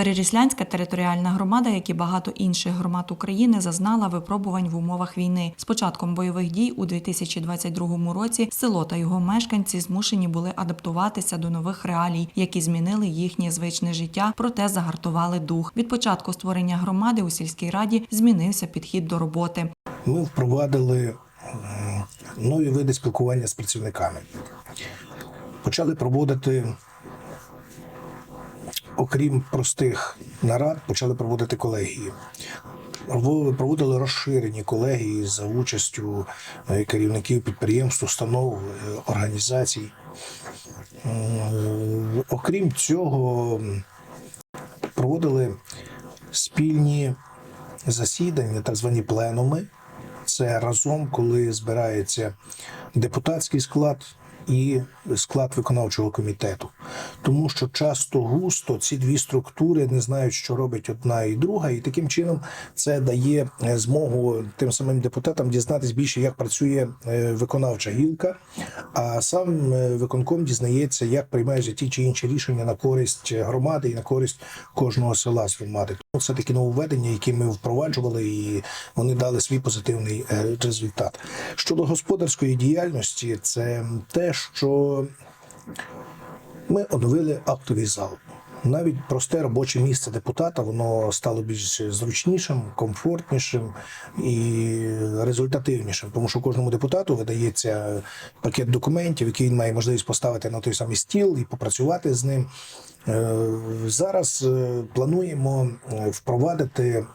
Переріслянська територіальна громада, як і багато інших громад України, зазнала випробувань в умовах війни. З початком бойових дій у 2022 році село та його мешканці змушені були адаптуватися до нових реалій, які змінили їхнє звичне життя, проте загартували дух. Від початку створення громади у сільській раді змінився підхід до роботи. Ми впровадили нові види спілкування з працівниками. Почали проводити, окрім простих нарад, почали проводити колегії. Проводили- розширені колегії за участю е, керівників підприємств, установ, е, організацій. Окрім цього, проводили спільні засідання, так звані пленуми. Це разом, коли збирається депутатський склад і склад виконавчого комітету. Тому що часто густо ці дві структури не знають, що робить одна і друга, і таким чином це дає е, змогу тим самим депутатам дізнатись більше, як працює е, виконавча гілка, а сам е, виконком дізнається, як приймають ті чи інші рішення на користь громади і на користь кожного села з громади. Тому Це такі нововведення, які ми впроваджували, і вони дали свій позитивний результат. Щодо господарської діяльності, це те, що ми оновили актовий зал. Навіть просте робоче місце депутата воно стало більш зручнішим, комфортнішим і результативнішим, тому що кожному депутату видається пакет документів, який він має можливість поставити на той самий стіл і попрацювати з ним. Е, Зараз е, плануємо е, впровадити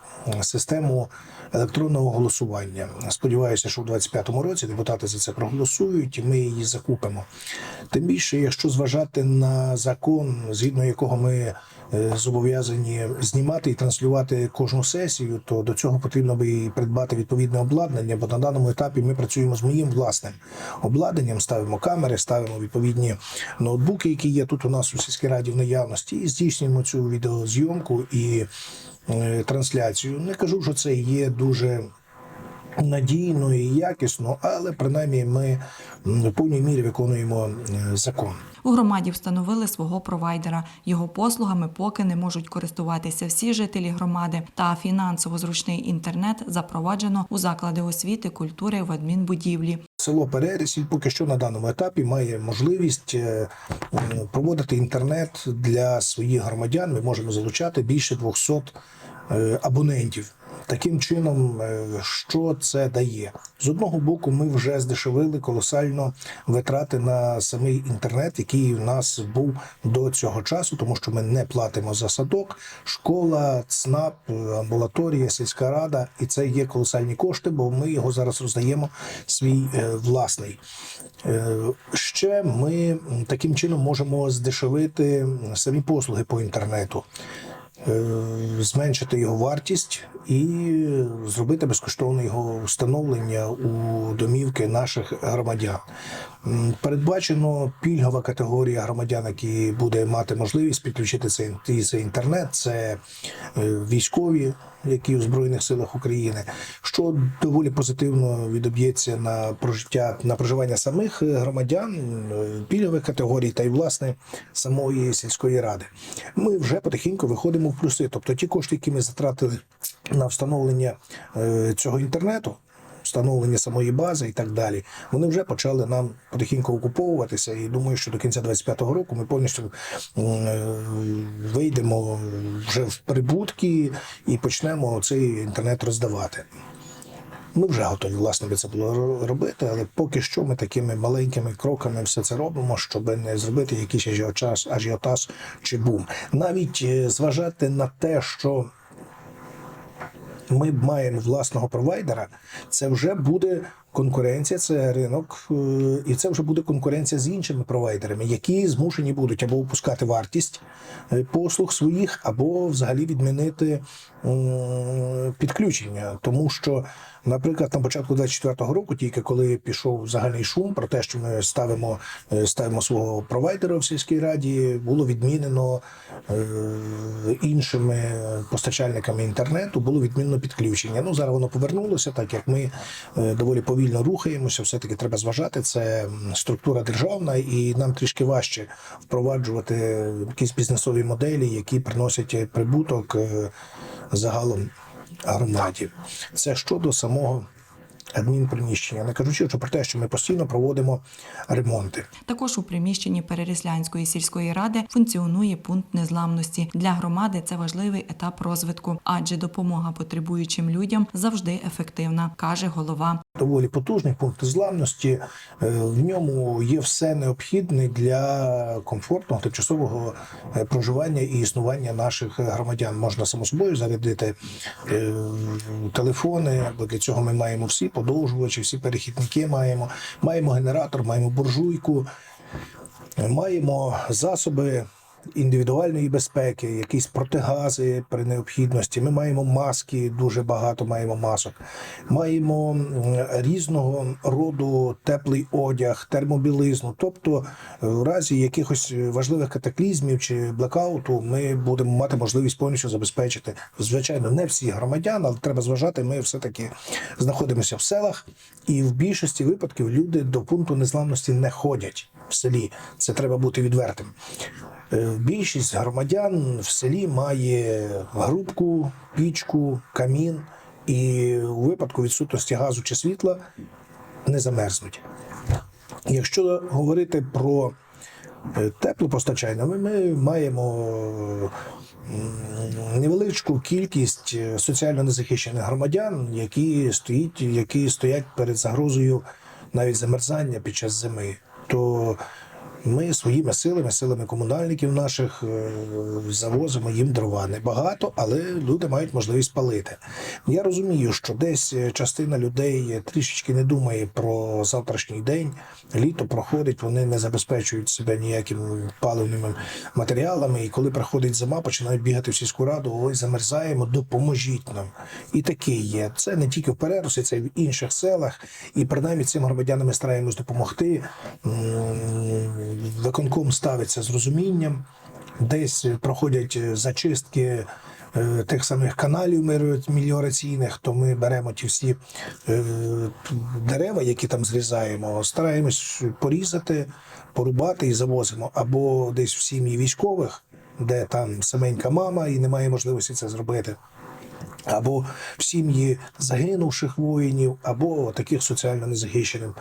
систему електронного голосування. Сподіваюся, що в 2025 році депутати за це проголосують, і ми її закупимо. Тим більше, якщо зважати на закон, згідно якого ми зобов'язані знімати і транслювати кожну сесію, то до цього потрібно би придбати відповідне обладнання, бо на даному етапі ми працюємо з моїм власним обладнанням, ставимо камери, ставимо відповідні ноутбуки, які є тут у нас у сільській раді в наявності, і здійснюємо цю відеозйомку і е, трансляцію. Не кажу, що це є дуже надійно і якісно, але принаймні ми в повній мірі виконуємо е, закон. У громаді встановили свого провайдера. Його послугами поки не можуть користуватися всі жителі громади. Та фінансово зручний інтернет запроваджено у заклади освіти, культури в адмінбудівлі. Село Перерісіль поки що на даному етапі має можливість е, проводити інтернет для своїх громадян. Ми можемо залучати більше 200 е, абонентів. Таким чином, е, що це дає? З одного боку, ми вже здешевили колосально витрати на самий інтернет, який у нас був до цього часу, тому що ми не платимо за садок, школа, ЦНАП, амбулаторія, сільська рада, і це є колосальні кошти, бо ми його зараз роздаємо свій е, власний. Е, Ще ми таким чином можемо здешевити самі послуги по інтернету. Е, зменшити його вартість і зробити безкоштовне його встановлення у домівки наших громадян. Передбачено пільгова категорія громадян, які буде мати можливість підключити цей, інтернет. Це е, військові, які у збройних силах України, що доволі позитивно відоб'ється на прожиття на проживання самих громадян е, пільгових категорій та й власне самої сільської ради. Ми вже потихеньку виходимо плюси. Тобто ті кошти, які ми затратили на встановлення е, цього інтернету. Встановлення самої бази і так далі, вони вже почали нам потихеньку окуповуватися. І думаю, що до кінця 25-го року ми повністю е, вийдемо вже в прибутки і почнемо цей інтернет роздавати. Ми вже готові власне це було робити, але поки що ми такими маленькими кроками все це робимо, щоб не зробити якийсь ажіотаж, ажіотаж чи бум. Навіть е, зважати на те, що ми маємо власного провайдера, це вже буде конкуренція, це ринок, е, і це вже буде конкуренція з іншими провайдерами, які змушені будуть або опускати вартість е, послуг своїх, або взагалі відмінити підключення, тому що Наприклад, на початку 24-го року, тільки коли пішов загальний шум про те, що ми ставимо, е, ставимо свого провайдера в сільській раді, було відмінено іншими постачальниками інтернету, було відмінено підключення. Ну зараз воно повернулося, так як ми доволі повільно рухаємося. Все таки треба зважати. Це структура державна, і нам трішки важче впроваджувати якісь бізнесові моделі, які приносять прибуток е, загалом громаді. Це щодо самого адмінприміщення, не кажучи що про те, що ми постійно проводимо ремонти. Також у приміщенні Переріслянської сільської ради функціонує пункт незламності. Для громади це важливий етап розвитку, адже допомога потребуючим людям завжди ефективна, каже голова. Доволі потужний пункт зламності. Е, В ньому є все необхідне для комфортного тимчасового е, проживання і існування наших громадян. Можна само собою зарядити е, телефони, бо для цього ми маємо всі подовжувачі, всі перехідники маємо. Маємо генератор, маємо буржуйку, маємо засоби. Індивідуальної безпеки, якісь протигази при необхідності. Ми маємо маски, дуже багато маємо масок. Маємо різного роду теплий одяг, термобілизну. Тобто, е, в разі якихось важливих катаклізмів чи блекауту, ми будемо мати можливість повністю забезпечити. Звичайно, не всі громадян, але треба зважати. Ми все таки знаходимося в селах, і в більшості випадків люди до пункту незламності не ходять в селі. Це треба бути відвертим. Е, Більшість громадян в селі має грубку, пічку, камін, і у випадку відсутності газу чи світла не замерзнуть. Якщо говорити про е, теплопостачання, ми, маємо невеличку кількість е, соціально незахищених громадян, які стоїть, які стоять перед загрозою навіть замерзання під час зими. То ми своїми силами, силами комунальників наших е, завозимо їм дрова. Небагато, але люди мають можливість палити. Я розумію, що десь е, частина людей трішечки не думає про завтрашній день. Літо проходить, вони не забезпечують себе ніякими паливними матеріалами. І коли приходить зима, починають бігати в сільську раду. Ой, замерзаємо, допоможіть нам. І таке є. Це не тільки в Перерусі, це й в інших селах. І принаймні цим громадянам ми стараємось допомогти. Виконком ставиться з розумінням, десь проходять е, зачистки. е, Тих самих каналів меліора- меліораційних, то ми беремо ті всі е, дерева, які там зрізаємо, стараємось порізати, порубати і завозимо. Або десь в сім'ї військових, де там саменька мама і немає можливості це зробити або в сім'ї загинувших воїнів, або таких соціально незахищеним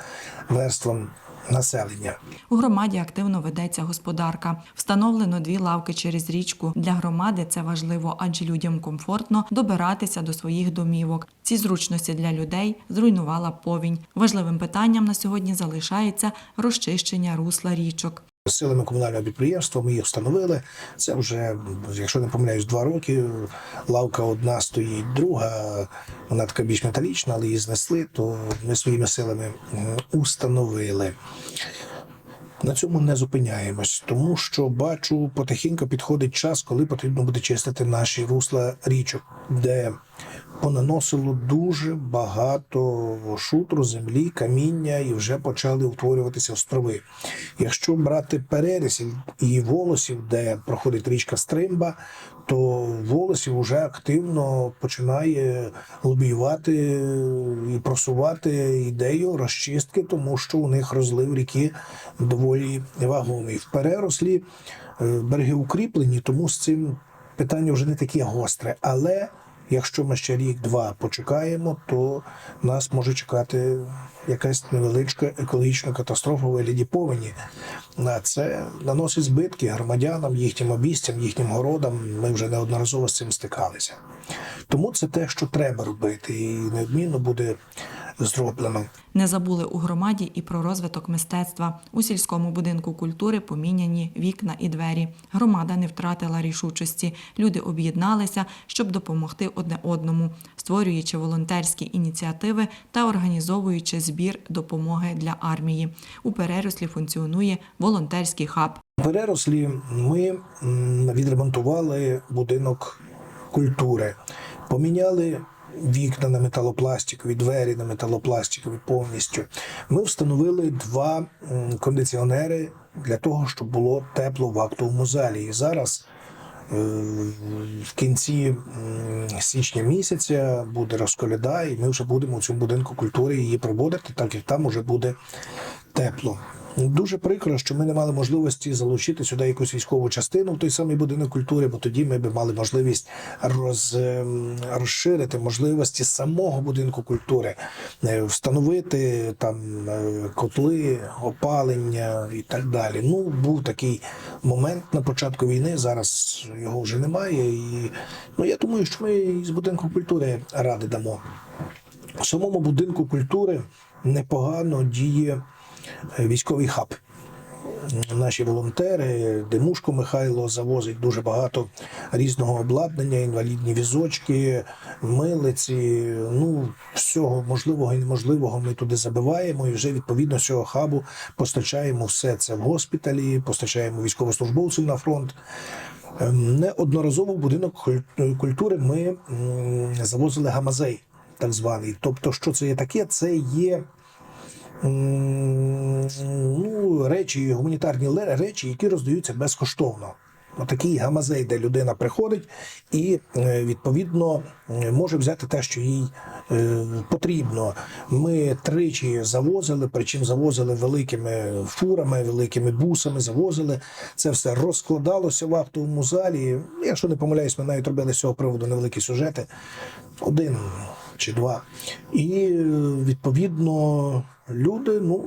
верствам населення. У громаді активно ведеться господарка. Встановлено дві лавки через річку. Для громади це важливо, адже людям комфортно добиратися до своїх домівок. Ці зручності для людей зруйнувала повінь. Важливим питанням на сьогодні залишається розчищення русла річок. Силами комунального підприємства ми їх встановили. Це вже, якщо не помиляюсь, два роки. Лавка одна стоїть, друга, вона така більш металічна, але її знесли, то ми своїми силами установили. На цьому не зупиняємось, тому що бачу, потихеньку підходить час, коли потрібно буде чистити наші русла річок, де понаносило дуже багато шутру, землі, каміння і вже почали утворюватися острови. Якщо брати перерісів і волосів, де проходить річка Стримба, то волосів вже активно починає лобіювати і просувати ідею розчистки, тому що у них розлив ріки доволі вагомий. В перерослі е, береги укріплені, тому з цим питання вже не таке гостре. Але якщо ми ще рік-два почекаємо, то нас може чекати якась невеличка екологічна катастрофа вигляді повені. Це наносить збитки громадянам, їхнім обіцям, їхнім городам. Ми вже неодноразово з цим стикалися. Тому це те, що треба робити, і неодмінно буде зроблено. Не забули у громаді і про розвиток мистецтва. У сільському будинку культури поміняні вікна і двері. Громада не втратила рішучості. Люди об'єдналися, щоб допомогти одне одному, створюючи волонтерські ініціативи та організовуючи збір допомоги для армії. У перерослі функціонує волонтерський хаб. У перерослі ми відремонтували будинок культури, поміняли вікна на металопластикові, двері на металопластикові повністю. Ми встановили два кондиціонери для того, щоб було тепло в актовому залі. І зараз е, в кінці січня місяця буде розколяда, і ми вже будемо у цьому будинку культури її проводити, так як там уже буде тепло. Дуже прикро, що ми не мали можливості залучити сюди якусь військову частину в той самий будинок культури, бо тоді ми б мали можливість роз, ем, розширити можливості самого будинку культури, е, встановити там е, котли, опалення і так далі. Ну був такий момент на початку війни. Зараз його вже немає. І ну я думаю, що ми з будинку культури ради дамо. В самому будинку культури непогано діє військовий хаб. Наші волонтери, Демушко Михайло завозить дуже багато різного обладнання, інвалідні візочки, милиці. Ну, всього можливого і неможливого ми туди забиваємо і вже відповідно цього хабу постачаємо все це в госпіталі, постачаємо військовослужбовцям на фронт. Ем, Неодноразово в будинок культури ми завозили гамазей, так званий. Тобто, що це є таке? Це є ну, речі, гуманітарні речі, які роздаються безкоштовно. Отакий гамазей, де людина приходить і е, відповідно е, може взяти те, що їй е, потрібно. Ми тричі завозили, причому завозили великими фурами, великими бусами, завозили. Це все розкладалося в актовому залі. Якщо не помиляюсь, ми навіть робили з цього приводу невеликі сюжети. Один чи два. І е, відповідно люди, ну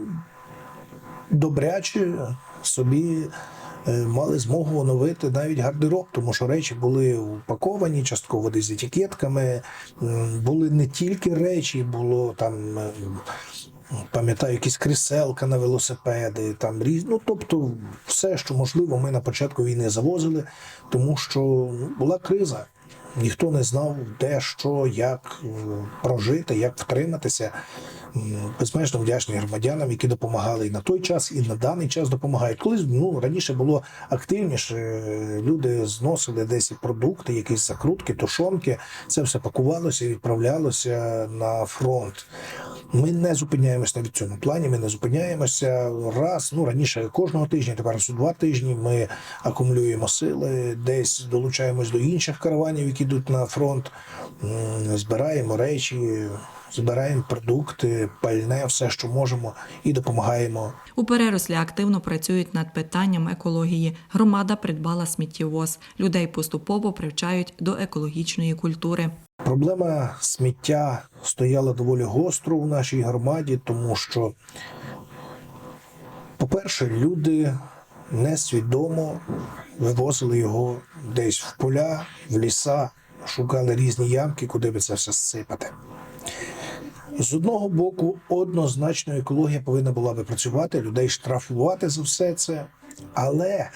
добряче собі е, мали змогу оновити навіть гардероб, тому що речі були упаковані, частково десь з етикетками. Були не тільки речі, було там. е, Пам'ятаю, якісь кріселка на велосипеди, там різ... ну, тобто все, що можливо, ми на початку війни завозили, тому що ну, була криза. Ніхто не знав, де, що, як е, прожити, як втриматися. Безмежно вдячні громадянам, які допомагали і на той час, і на даний час допомагають. Колись ну раніше було активніше. е, Люди зносили десь продукти, якісь закрутки, тушонки. Це все пакувалося і відправлялося на фронт. Ми не зупиняємося в цьому плані. Ми не зупиняємося раз. Ну раніше кожного тижня, тепер раз у два тижні. Ми акумулюємо сили, десь долучаємось до інших караванів, які йдуть на фронт. Збираємо речі, збираємо продукти, пальне, все, що можемо, і допомагаємо У перерослі активно працюють над питанням екології. Громада придбала сміттєвоз. Людей поступово привчають до екологічної культури. Проблема сміття стояла доволі гостро у нашій громаді, тому що, по-перше, люди несвідомо вивозили його десь в поля, в ліса, шукали різні ямки, куди би це все зсипати. З одного боку, однозначно екологія повинна була би працювати, людей штрафувати за все це. Але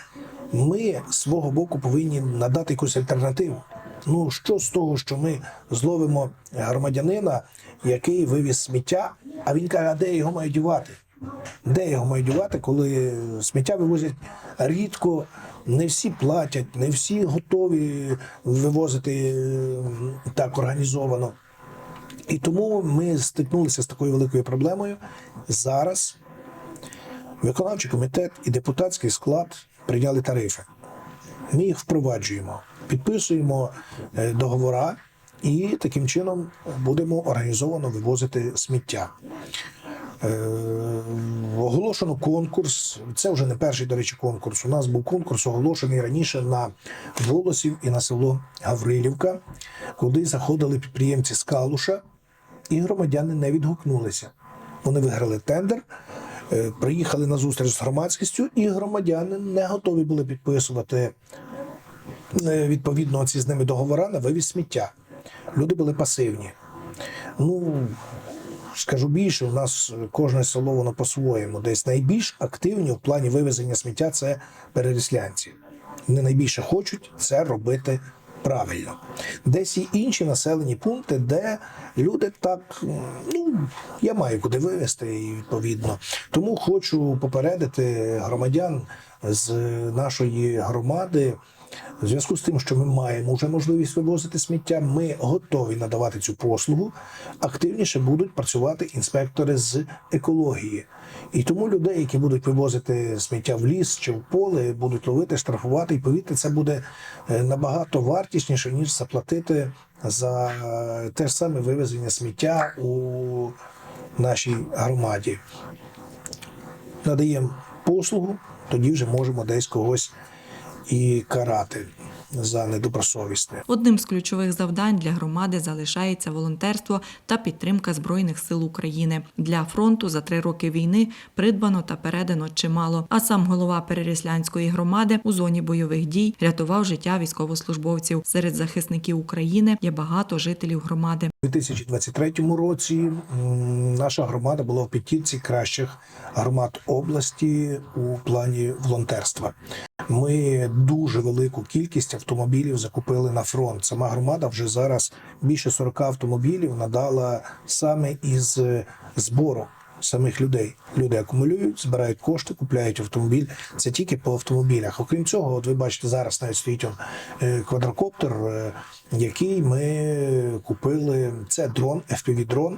ми з свого боку повинні надати якусь альтернативу. Ну що з того, що ми зловимо громадянина, який вивіз сміття, а він каже, а де його маю дівати? Де його маю дівати, коли сміття вивозять рідко, не всі платять, не всі готові вивозити е, так організовано. І тому ми стикнулися з такою великою проблемою. Зараз виконавчий комітет і депутатський склад прийняли тарифи. Ми їх впроваджуємо, підписуємо е, договора і таким чином будемо організовано вивозити сміття. Е, Оголошено конкурс. Це вже не перший, до речі, конкурс. У нас був конкурс оголошений раніше на Волосів і на село Гаврилівка, куди заходили підприємці з Калуша, і громадяни не відгукнулися. Вони виграли тендер, е, приїхали на зустріч з громадськістю, і громадяни не готові були підписувати е, відповідно ці з ними договори на вивіз сміття. Люди були пасивні. Ну, скажу більше, у нас кожне село воно по-своєму. Десь найбільш активні в плані вивезення сміття це переріслянці. Вони найбільше хочуть це робити правильно. Десь і інші населені пункти, де люди так, ну я маю куди вивезти, і відповідно. Тому хочу попередити громадян з нашої громади В зв'язку з тим, що ми маємо вже можливість вивозити сміття, ми готові надавати цю послугу. Активніше будуть працювати інспектори з екології. І тому людей, які будуть вивозити сміття в ліс чи в поле, будуть ловити, штрафувати. І повірте, це буде е, набагато вартісніше, ніж заплатити за е, те ж саме вивезення сміття у нашій громаді. Надаємо послугу, тоді вже можемо десь когось і карати за недобросовісне. Одним з ключових завдань для громади залишається волонтерство та підтримка збройних сил України. Для фронту за три роки війни придбано та передано чимало. А сам голова Переріслянської громади у зоні бойових дій рятував життя військовослужбовців. Серед захисників України є багато жителів громади. У 2023 році наша громада була в п'ятірці кращих громад області у плані волонтерства. Ми дуже велику кількість автомобілів закупили на фронт. Сама громада вже зараз більше 40 автомобілів надала саме із е, збору самих людей. Люди акумулюють, збирають кошти, купляють автомобіль. Це тільки по автомобілях. Окрім цього, от ви бачите, зараз навіть стоїть он, е, квадрокоптер, е, який ми купили. Це дрон, FPV-дрон,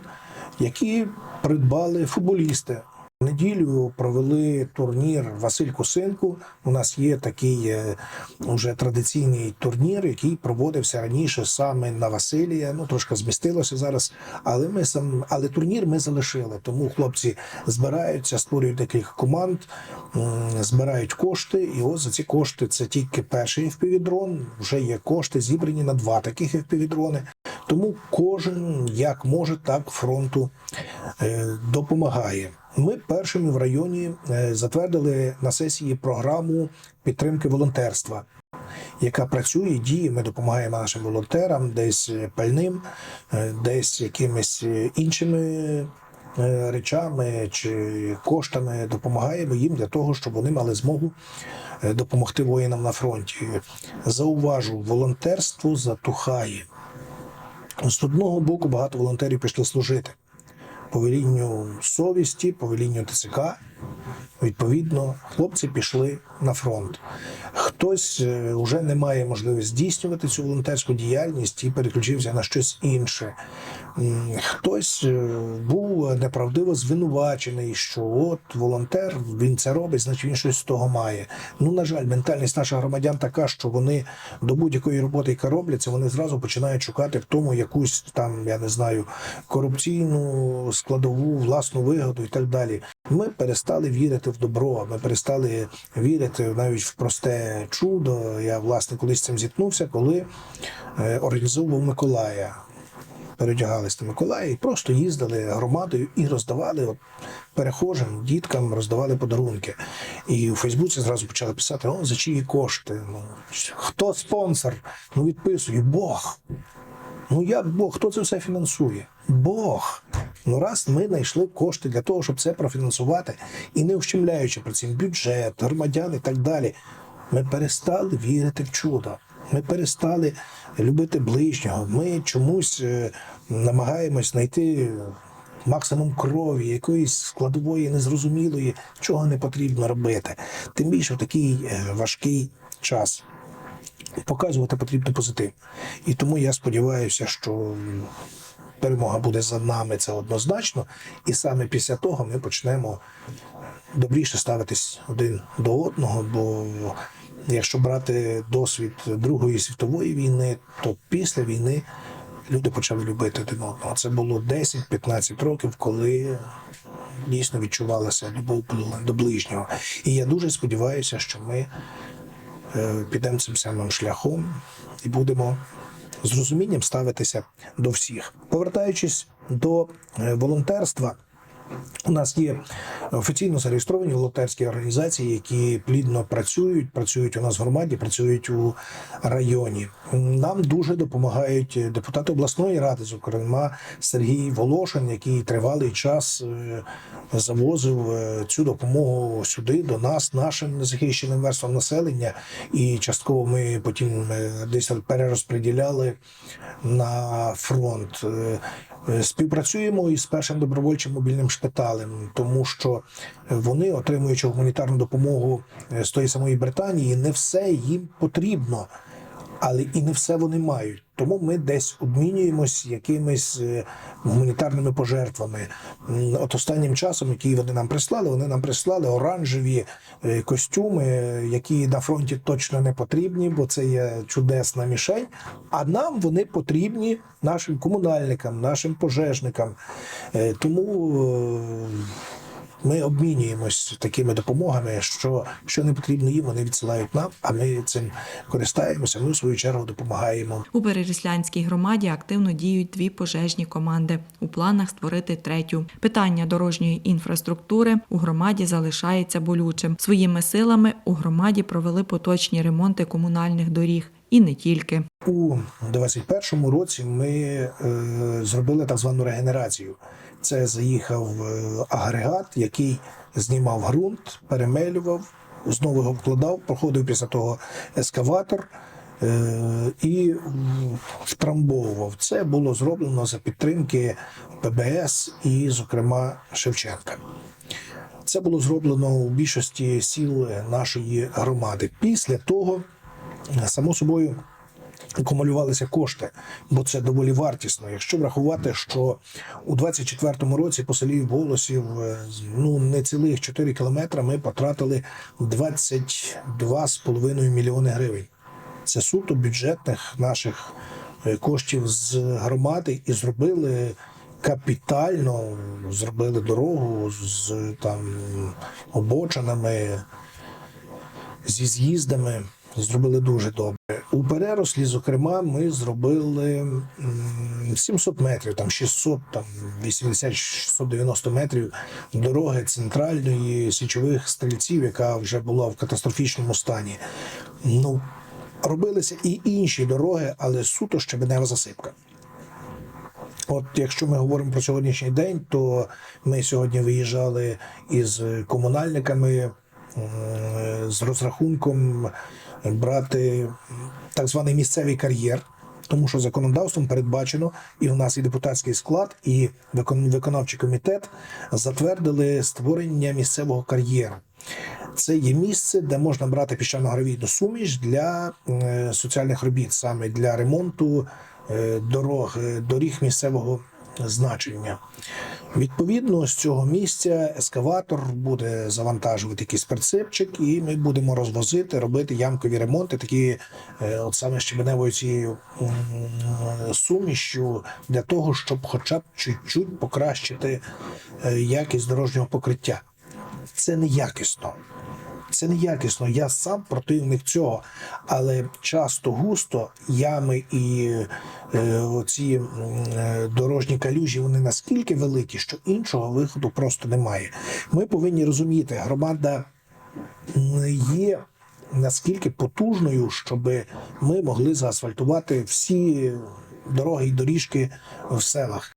який придбали футболісти. Неділю провели турнір Василь Косинку. У нас є такий е, уже традиційний турнір, який проводився раніше саме на Василія. Ну трошки змістилося зараз. Але ми сам, але турнір ми залишили. Тому хлопці збираються, створюють декілька команд, збирають кошти. І ось за ці кошти це тільки перший FPV-дрон. Вже є кошти зібрані на два таких FPV-дрони. Тому кожен як може, так фронту е, допомагає. Ми першими в районі е, затвердили на сесії програму підтримки волонтерства, яка працює, діє. Ми допомагаємо нашим волонтерам, десь пальним, е, десь якимись е, іншими речами чи коштами допомагаємо їм для того, щоб вони мали змогу допомогти воїнам на фронті. Зауважу, волонтерство затухає. З одного боку багато волонтерів пішли служити по велінню совісті, повелінню ТЦК. Відповідно, хлопці пішли на фронт. Хтось е, вже не має можливості здійснювати цю волонтерську діяльність і переключився на щось інше. Хтось е, був неправдиво звинувачений, що от волонтер він це робить, значить він щось з того має. Ну на жаль, ментальність наших громадян така, що вони до будь-якої роботи, яка робляться, вони зразу починають шукати в тому якусь там, я не знаю, корупційну складову, власну вигоду і так далі. Ми перестали вірити в добро. Ми перестали вірити навіть в просте чудо. Я власне колись цим зіткнувся, коли е, організовував Миколая. Передягалися на Миколая і просто їздили громадою і роздавали от, перехожим, діткам роздавали подарунки. І у Фейсбуці зразу почали писати: о, за чиї кошти? Ну, хто спонсор? Ну відписує Бог. Ну як Бог, хто це все фінансує? Бог. Ну раз ми знайшли кошти для того, щоб це профінансувати, і не ущемляючи при цим бюджет, громадян і так далі, ми перестали вірити в чудо. Ми перестали любити ближнього. Ми чомусь е, намагаємось знайти максимум крові, якоїсь складової, незрозумілої, чого не потрібно робити. Тим більше в такий е, важкий час показувати потрібно позитив. І тому я сподіваюся, що перемога буде за нами, це однозначно. І саме після того ми почнемо добріше ставитись один до одного. Бо якщо брати досвід Другої світової війни, то після війни люди почали любити один одного. Це було 10-15 років, коли дійсно відчувалася любов до ближнього. І я дуже сподіваюся, що ми підемо цим самим шляхом і будемо з розумінням ставитися до всіх. Повертаючись до е, волонтерства. У нас є офіційно зареєстровані волонтерські організації, які плідно працюють, працюють у нас в громаді, працюють у районі. Нам дуже допомагають депутати обласної ради, зокрема Сергій Волошин, який тривалий час е, завозив е, цю допомогу сюди до нас, нашим незахищеним верствам населення, і частково ми потім е, десь перерозподіляли на фронт. Співпрацюємо із першим добровольчим мобільним шпиталем, тому що вони, отримуючи гуманітарну допомогу е, з тої самої Британії, не все їм потрібно, але і не все вони мають. Тому ми десь обмінюємось якимись е, гуманітарними пожертвами. От останнім часом, які вони нам прислали, вони нам прислали оранжеві е, костюми, які на фронті точно не потрібні, бо це є чудесна мішень. А нам вони потрібні нашим комунальникам, нашим пожежникам. Е, Тому ми обмінюємось такими допомогами, що, що не потрібно їм, вони відсилають нам, а ми цим користаємося. Ми в свою чергу допомагаємо. У Переріслянській громаді активно діють дві пожежні команди. У планах створити третю. Питання дорожньої інфраструктури у громаді залишається болючим. Своїми силами у громаді провели поточні ремонти комунальних доріг і не тільки. У 21-му році ми е, зробили так звану регенерацію. Це заїхав е, агрегат, який знімав ґрунт, перемелював, знову його вкладав, проходив після того ескаватор е, і втрамбовував. Це було зроблено за підтримки ПБС і, зокрема, Шевченка. Це було зроблено у більшості сіл нашої громади. Після того, само собою, акумулювалися кошти, бо це доволі вартісно. Якщо врахувати, що у 24-му році по селі Голосів е, ну не цілих 4 кілометри ми потратили 22,5 мільйони гривень. Це суто бюджетних наших е, коштів з громади і зробили капітально, зробили дорогу з там обочинами, зі з'їздами. Зробили дуже добре. У перерослі, зокрема, ми зробили м, 700 метрів, там 600, там 80-690 метрів дороги центральної січових стрільців, яка вже була в катастрофічному стані. Ну, робилися і інші дороги, але суто щебенева засипка. От якщо ми говоримо про сьогоднішній день, то ми сьогодні виїжджали із комунальниками з розрахунком брати так званий місцевий кар'єр. Тому що законодавством передбачено, і в нас і депутатський склад, і викон- виконавчий комітет затвердили створення місцевого кар'єру. Це є місце, де можна брати піщано-гравійну суміш для е, соціальних робіт, саме для ремонту е, дорог, е, доріг місцевого значення. Відповідно, з цього місця ескаватор буде завантажувати якийсь прицепчик, і ми будемо розвозити, робити ямкові ремонти, такі е, от саме щебеневою цією сумішю, для того, щоб хоча б чуть-чуть покращити е, якість дорожнього покриття. Це неякісно. Це неякісно. Я сам противник цього, але часто густо ями і е, оці е, дорожні калюжі вони наскільки великі, що іншого виходу просто немає. Ми повинні розуміти, громада не є наскільки потужною, щоб ми могли заасфальтувати всі дороги і доріжки в селах.